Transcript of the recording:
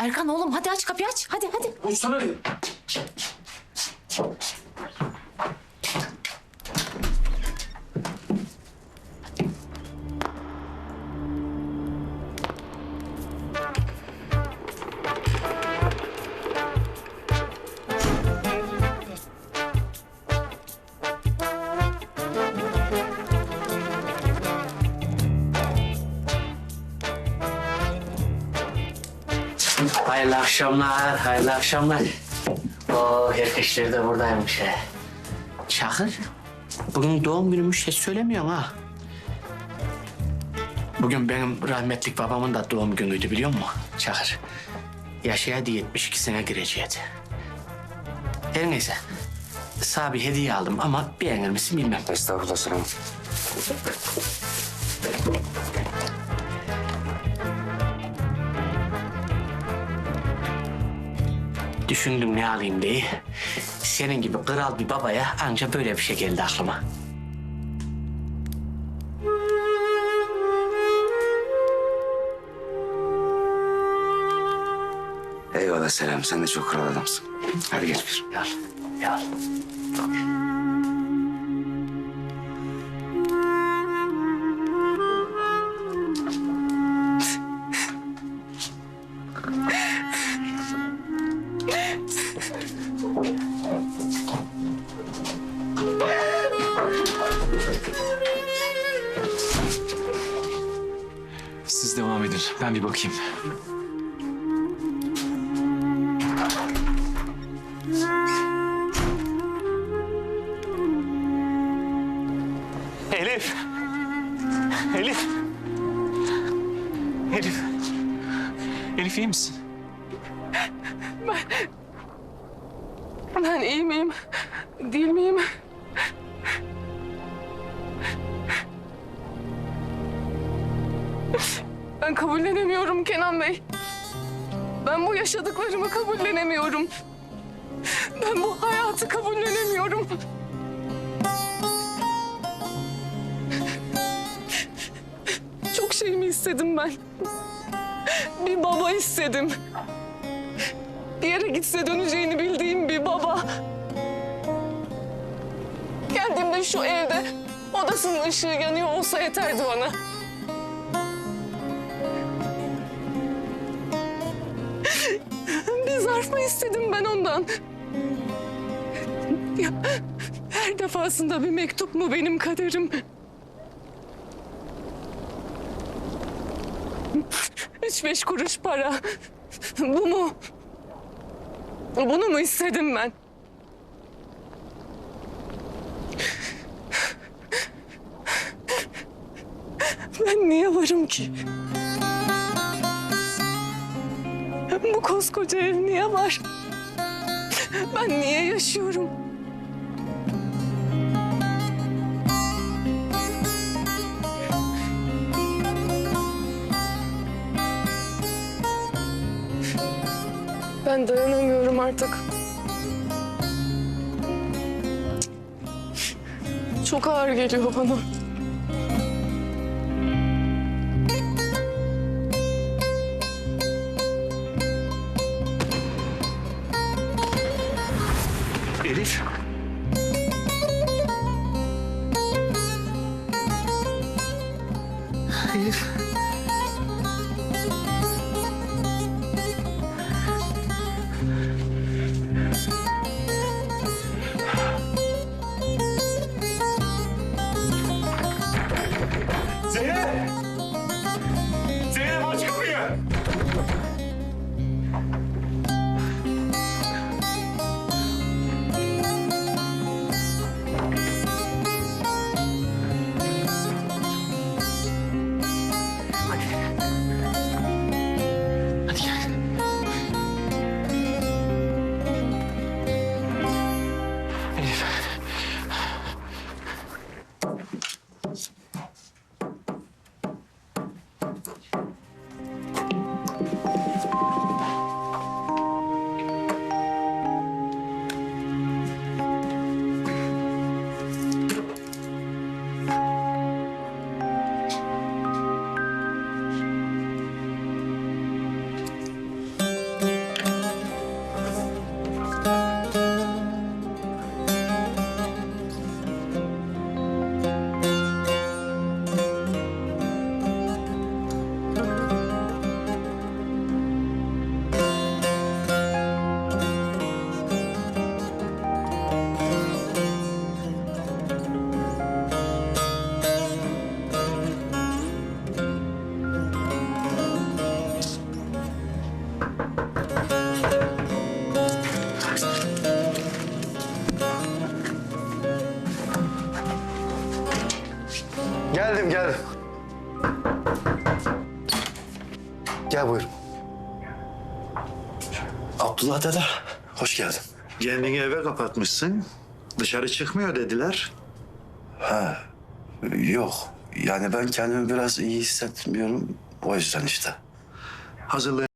Erkan oğlum hadi aç kapıyı aç. Hadi hadi. Uçsana. Hayırlı akşamlar, hayırlı akşamlar. Oo, herkesler de buradaymış he. Çakır, bugün doğum günümüş hiç söylemiyorsun ha. Bugün benim rahmetlik babamın da doğum günüydü biliyor musun Çakır? Yaşayadı 72 sene gireceğiydi. Her neyse, sana bir hediye aldım ama beğenir misin bilmem. Estağfurullah selam. Düşündüm ne alayım diye. Senin gibi kral bir babaya anca böyle bir şey geldi aklıma. Eyvallah selam. Sen de çok kral adamsın. Hadi geç bir. Gel, gel. Siz devam edin. Ben bir bakayım. Elif. Elif. Elif. Elif iyi misin? Ben iyi miyim? Değil miyim? Ben kabullenemiyorum Kenan Bey. Ben bu yaşadıklarımı kabullenemiyorum. Ben bu hayatı kabullenemiyorum. Çok şey mi istedim ben? Bir baba istedim. Bir yere gitse döneceğini bildiğim bir baba. Geldiğimde şu evde odasının ışığı yanıyor olsa yeterdi bana. Mı istedim ben ondan? Ya, her defasında bir mektup mu benim kaderim? Üç beş kuruş para. Bu mu? Bunu mu istedim ben? Ben niye varım ki? Bu koskoca ev niye var? Ben niye yaşıyorum? Ben dayanamıyorum artık. Çok ağır geliyor bana. Elif. Elif. Zeynep Geldim geldim. Gel buyur. Abdullah dede hoş geldin. Kendini eve kapatmışsın. Dışarı çıkmıyor dediler. Yok yani ben kendimi biraz iyi hissetmiyorum o yüzden işte. Hazırlığın